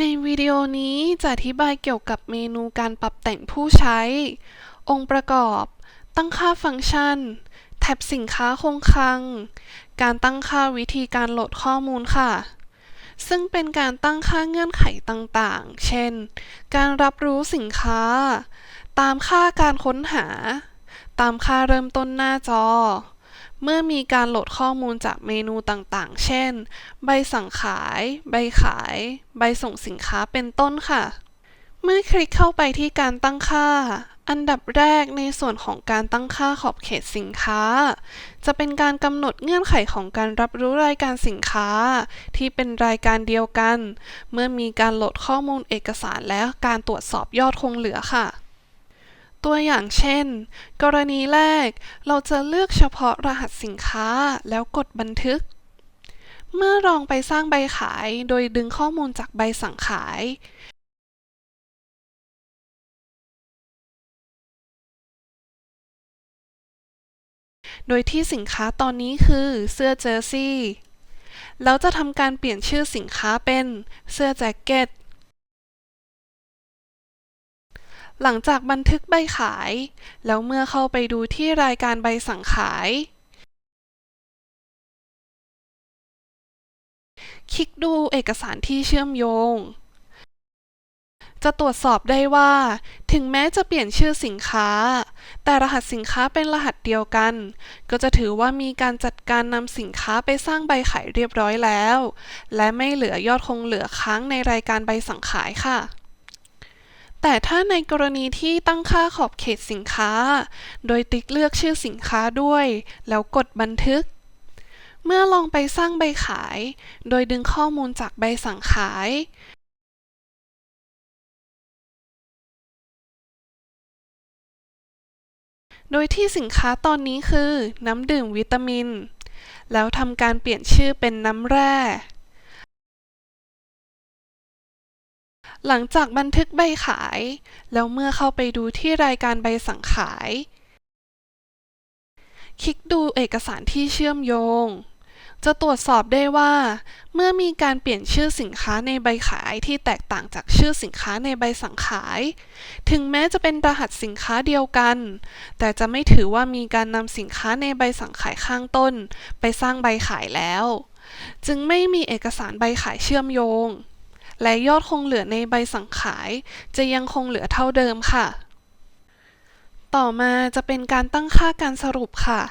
ในวิดีโอนี้จะอธิบายเกี่ยวกับเมนูการปรับแต่งผู้ใช้ องค์ประกอบ ตั้งค่าฟังก์ชัน แท็บสินค้าคงคลัง การตั้งค่าวิธีการโหลดข้อมูลค่ะ ซึ่งเป็นการตั้งค่าเงื่อนไขต่างๆ เช่น การรับรู้สินค้า ตามค่าการค้นหา ตามค่าเริ่มต้นหน้าจอ เมื่อมีการโหลดข้อมูลจากเมนูต่างๆ เช่น ใบสั่งขาย ใบขาย ใบส่งสินค้าเป็นต้นค่ะ เมื่อคลิกเข้าไปที่การตั้งค่า อันดับแรกในส่วนของการตั้งค่าขอบเขตสินค้า จะเป็นการกำหนดเงื่อนไขของการรับรู้รายการสินค้า ที่เป็นรายการเดียวกัน เมื่อมีการโหลดข้อมูลเอกสารและการตรวจสอบยอดคงเหลือค่ะ ตัวอย่างเช่น กรณีแรก เราจะเลือกเฉพาะรหัสสินค้าแล้วกดบันทึก เมื่อลองไปสร้างใบขายโดยดึงข้อมูลจากใบสั่งขาย โดยที่สินค้าตอนนี้คือเสื้อเจอร์ซี่ แล้วจะทำการเปลี่ยนชื่อสินค้าเป็นเสื้อแจ็คเก็ต หลังจากบันทึกใบขาย แล้วเมื่อเข้าไปดูที่รายการใบสั่งขาย คลิกดูเอกสารที่เชื่อมโยง จะตรวจสอบได้ว่า ถึงแม้จะเปลี่ยนชื่อสินค้า แต่รหัสสินค้าเป็นรหัสเดียวกัน ก็จะถือว่ามีการจัดการนำสินค้าไปสร้างใบขายเรียบร้อยแล้ว และไม่เหลือยอดคงเหลือค้างในรายการใบสั่งขายค่ะ แต่ถ้าในกรณีที่ตั้งค่าขอบเขตสินค้า โดยติ๊กเลือกชื่อสินค้าด้วย แล้วกดบันทึก เมื่อลองไปสร้างใบขาย โดยดึงข้อมูลจากใบสั่งขาย โดยที่สินค้าตอนนี้คือ น้ำดื่มวิตามิน แล้วทำการเปลี่ยนชื่อเป็นน้ำแร่ หลังจากบันทึกใบขาย แล้วเมื่อเข้าไปดูที่รายการใบสั่งขาย คลิกดูเอกสารที่เชื่อมโยง จะตรวจสอบได้ว่า เมื่อมีการเปลี่ยนชื่อสินค้าในใบขายที่แตกต่างจากชื่อสินค้าในใบสั่งขาย ถึงแม้จะเป็นรหัสสินค้าเดียวกัน แต่จะไม่ถือว่ามีการนำสินค้าในใบสั่งขายข้างต้น ไปสร้างใบขายแล้ว จึงไม่มีเอกสารใบขายเชื่อมโยง และยอดคงเหลือในใบสั่งขาย จะยังคงเหลือเท่าเดิมค่ะ ต่อมาจะเป็นการตั้งค่าการสรุปค่ะ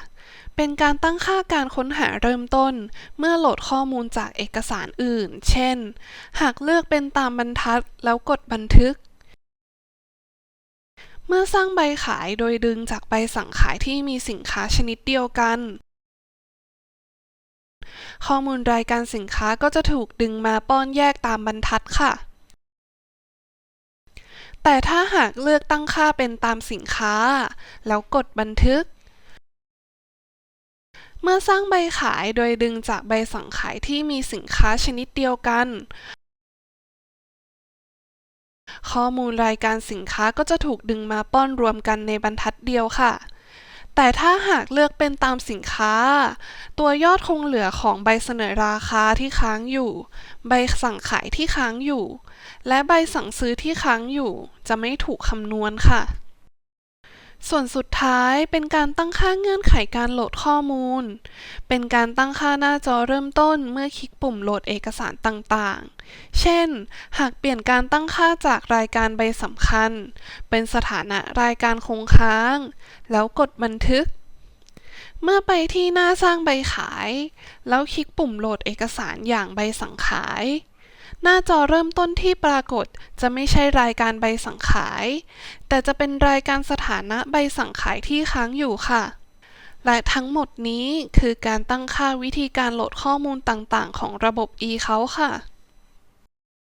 เป็นการตั้งค่าการค้นหาเริ่มต้น เมื่อโหลดข้อมูลจากเอกสารอื่น เช่น หากเลือกเป็นตามบรรทัดแล้วกดบันทึกเมื่อสร้างใบขายโดยดึงจากใบสั่งขายที่มีสินค้าชนิดเดียวกัน ข้อมูลรายการสินค้าก็จะถูกดึงมาป้อนแยกตามบรรทัดค่ะ แต่ถ้าหากเลือกตั้งค่าเป็นตามสินค้า แล้วกดบันทึก เมื่อสร้างใบขายโดยดึงจากใบสั่งขายที่มีสินค้าชนิดเดียวกัน ข้อมูลรายการสินค้าก็จะถูกดึงมาป้อนรวมกันในบรรทัดเดียวค่ะ แต่ถ้าหากเลือกเป็นตามสินค้า ตัวยอดคงเหลือของใบเสนอราคาที่ค้างอยู่ ใบสั่งขายที่ค้างอยู่ และใบสั่งซื้อที่ค้างอยู่ จะไม่ถูกคำนวณค่ะ ส่วนสุดท้ายเป็นการตั้งค่าเงื่อนไขการโหลดข้อมูล เป็นการตั้งค่าหน้าจอเริ่มต้นเมื่อคลิกปุ่มโหลดเอกสารต่างๆ เช่น หากเปลี่ยนการตั้งค่าจากรายการใบสำคัญ เป็นสถานะรายการคงค้าง แล้วกดบันทึก เมื่อไปที่หน้าสร้างใบขาย แล้วคลิกปุ่มโหลดเอกสารอย่างใบสั่งขาย หน้าจอเริ่มต้นที่ปรากฏจะไม่ใช่รายการใบสั่งขาย แต่จะเป็นรายการสถานะใบสั่งขายที่ค้างอยู่ค่ะ และทั้งหมดนี้คือการตั้งค่าวิธีการโหลดข้อมูลต่างๆ ของระบบ eCount ค่ะ